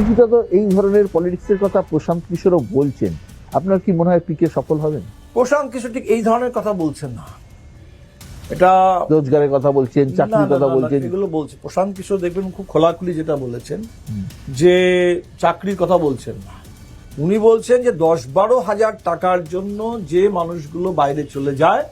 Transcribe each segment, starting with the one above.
কিছুটা তো এই ধরনের পলিটিক্সের কথা প্রশান্ত কিশোরও বলছেন। আপনার কি মনে হয় পিকে সফল হবেন? প্রশান্ত কিশোর ঠিক এই ধরনের কথা বলছেন না। এটা রোজগারের কথা বলছেন চাকরির কথা বলছেন। এগুলো বলছে। প্রশান্ত কিশোর দেখবেন খুব খোলাখুলি যেটা বলেছেন যে চাকরির কথা বলছেন না। উনি বলছেন যে দশ বারো হাজার টাকার জন্য যে মানুষগুলো বাইরে চলে যায়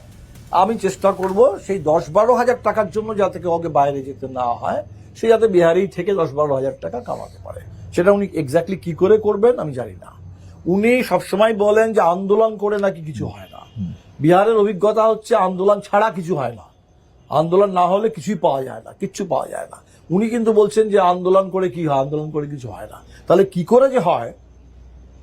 আমি চেষ্টা করব সেই দশ বারো হাজার টাকার জন্য যাতে কাউকে বাইরে যেতে না হয় সে যাতে বিহারেই থেকে দশ বারো হাজার টাকা কামাতে পারে। সেটা উনি এক্স্যাক্টলি কি করে করবেন আমি জানি না। উনি সবসময় বলেন যে আন্দোলন করে নাকি কিছু হয় না। বিহারের অভিজ্ঞতা হচ্ছে আন্দোলন ছাড়া কিছু হয় না। আন্দোলন না হলে কিছুই পাওয়া যায় না, কিচ্ছু পাওয়া যায় না। উনি কিন্তু বলছেন যে আন্দোলন করে কি হয়, আন্দোলন করে কিছু হয় না। তাহলে কি করে যে হয়?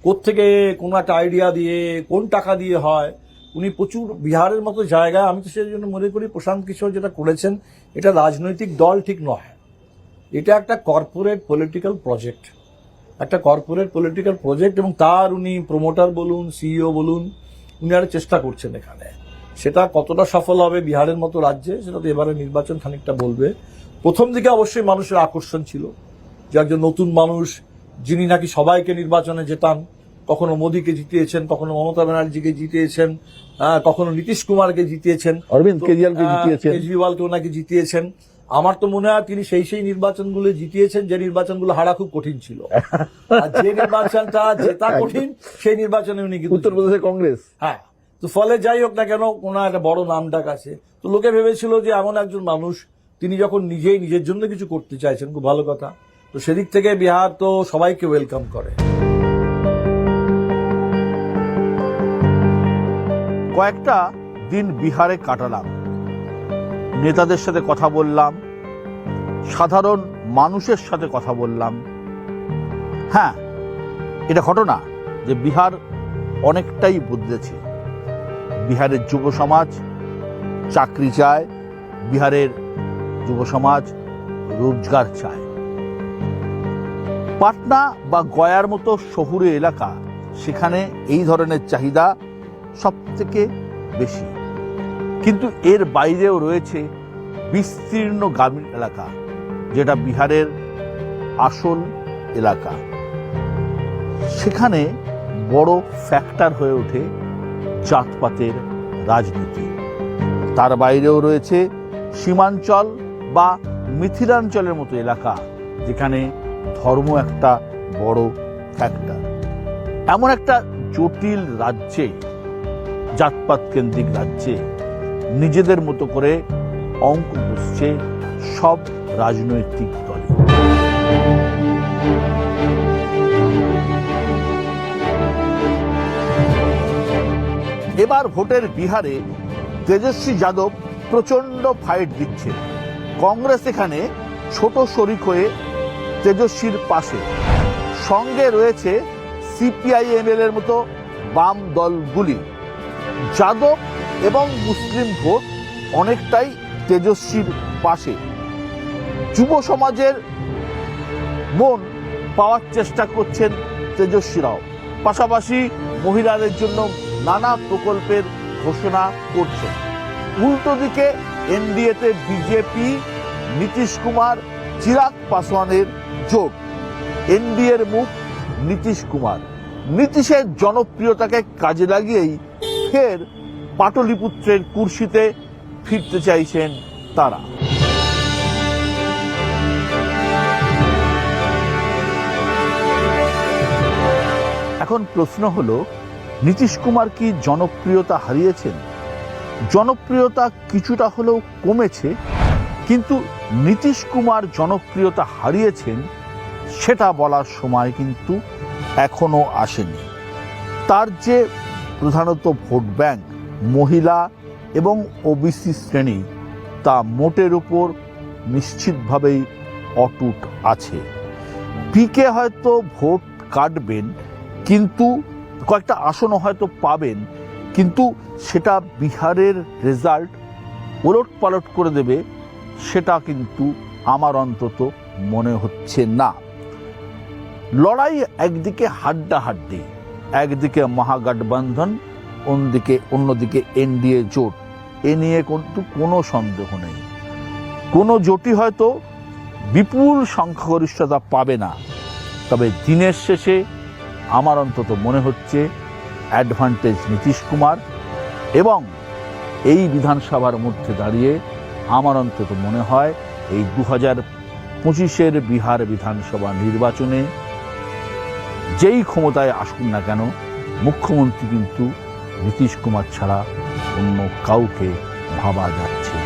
কোত্থেকে কোনো একটা আইডিয়া দিয়ে, কোন টাকা দিয়ে হয়? উনি প্রচুর বিহারের মতো জায়গায়, আমি তো সেই জন্য মনে করি প্রশান্ত কিশোর যেটা করেছেন, এটা রাজনৈতিক দল ঠিক নয়। এটা একটা কর্পোরেট পলিটিক্যাল প্রজেক্ট একটা কর্পোরেট পলিটিক্যাল প্রজেক্ট এবং তার উনি প্রমোটার বলুন সিইও বলুন উনি আরও চেষ্টা করছেন এখানে। সেটা কতটা সফল হবে বিহারের মতো রাজ্যে সেটা তো এবারে নির্বাচন খানিকটা বলবে। প্রথম দিকে অবশ্যই মানুষের আকর্ষণ ছিল যে একজন নতুন মানুষ যিনি নাকি সবাইকে নির্বাচনে জেতান কখনো মোদীকে জিতিয়েছেন কখনো মমতা ব্যানার্জিকে জিতিয়েছেন কখনো নীতিশ কুমারকে জিতিয়েছেন। অরবিন্দ কেজরিওয়ালকে জিতিয়েছেন। কেজরিওয়ালকেও নাকি জিতিয়েছেন। আমার তো মনে হয় তিনি সেই সেই নির্বাচনগুলো জিতিয়েছেন যে নির্বাচনগুলো হারা খুব কঠিন ছিল। আর যে নির্বাচনটা জেতা কঠিন সেই নির্বাচনে উনি কিন্তু উত্তরপ্রদেশে কংগ্রেস। হ্যাঁ তো ফলে যাই হোক না কেন ওনার একটা বড় নাম ডাক আছে। তো লোকে ভেবেছিল যে এমন একজন মানুষ তিনি যখন নিজেই নিজের জন্য কিছু করতে চাইছেন খুব ভালো কথা। তো সেদিক থেকে বিহার তো সবাইকে ওয়েলকাম করে। কয়েকটা দিন বিহারে কাটালাম। নেতাদের সাথে কথা বললাম, সাধারণ মানুষের সাথে কথা বললাম। হ্যাঁ এটা ঘটনা যে বিহার অনেকটাই বদলেছে। বিহারের যুব সমাজ চাকরি চায়, বিহারের যুব সমাজ রোজগার চায়। পাটনা বা গয়ার মতো শহুরে এলাকা, সেখানে এই ধরনের চাহিদা সব থেকে বেশি। কিন্তু এর বাইরেও রয়েছে বিস্তীর্ণ গ্রামীণ এলাকা, যেটা বিহারের আসল এলাকা। সেখানে বড় ফ্যাক্টর হয়ে ওঠে জাতপাতের রাজনীতি। তার বাইরেও রয়েছে সীমাঞ্চল বা মিথিলাঞ্চলের মতো এলাকা, যেখানে ধর্ম একটা বড় ফ্যাক্টর এমন একটা জটিল রাজ্যে, জাতপাত কেন্দ্রিক রাজ্যে নিজেদের মতো করে অঙ্ক বসছে সব রাজনৈতিক দলে। এবার ভোটের বিহারে তেজস্বী যাদব প্রচণ্ড ফাইট দিচ্ছে। কংগ্রেস এখানে ছোট শরিক হয়ে তেজস্বীর পাশে। সঙ্গে রয়েছে সিপিআইএমএল এর মতো বাম দলগুলি। যাদব এবং মুসলিম ভোট অনেকটাই তেজস্বীর পাশে। যুব সমাজের মন পাওয়ার চেষ্টা করছেন তেজস্বীরাও। পাশাপাশি মহিলাদের জন্য নানা প্রকল্পের ঘোষণা করছেন। উল্টো দিকে এনডিএতে বিজেপি, নীতিশ কুমার, চিরাগ পাসওয়ানের জোট এনডিএর মুখ নীতিশ কুমার। নীতিশের জনপ্রিয়তাকে কাজে লাগিয়েই ফের পাটলিপুত্রের কুর্সিতে ফিরতে চাইছেন তারা। এখন প্রশ্ন হলো, নীতিশ কুমার কি জনপ্রিয়তা হারিয়েছেন? জনপ্রিয়তা কিছুটা হলেও কমেছে, কিন্তু নীতিশ কুমার জনপ্রিয়তা হারিয়েছেন সেটা বলার সময় কিন্তু এখনও আসেনি। তার যে প্রধানত ভোট ব্যাংক মহিলা এবং ওবিসি শ্রেণি তা মোটের উপর নিশ্চিতভাবেই অটুট আছে। পিকে হয়তো ভোট কাটবেন, কিন্তু কয়েকটা আসনও হয়তো পাবেন, কিন্তু সেটা বিহারের রেজাল্ট ওলট পালট করে দেবে, সেটা কিন্তু আমার অন্তত মনে হচ্ছে না। লড়াই একদিকে হাড্ডাহাড্ডি, একদিকে মহাগঠবন্ধন অন্যদিকে অন্যদিকে এনডিএ জোট, এ নিয়ে কিন্তু কোনো সন্দেহ নেই। কোনো জোটই হয়তো বিপুল সংখ্যাগরিষ্ঠতা পাবে না। তবে দিনের শেষে আমার অন্তত মনে হচ্ছে অ্যাডভান্টেজ নীতিশ কুমার এবং এই বিধানসভার মধ্যে দাঁড়িয়ে আমার অন্তত মনে হয় এই দু হাজার পঁচিশের বিহার বিধানসভা নির্বাচনে যেই ক্ষমতায় আসুন না কেন, মুখ্যমন্ত্রী কিন্তু নীতিশ কুমার ছাড়া অন্য কাউকে ভাবা যাচ্ছে।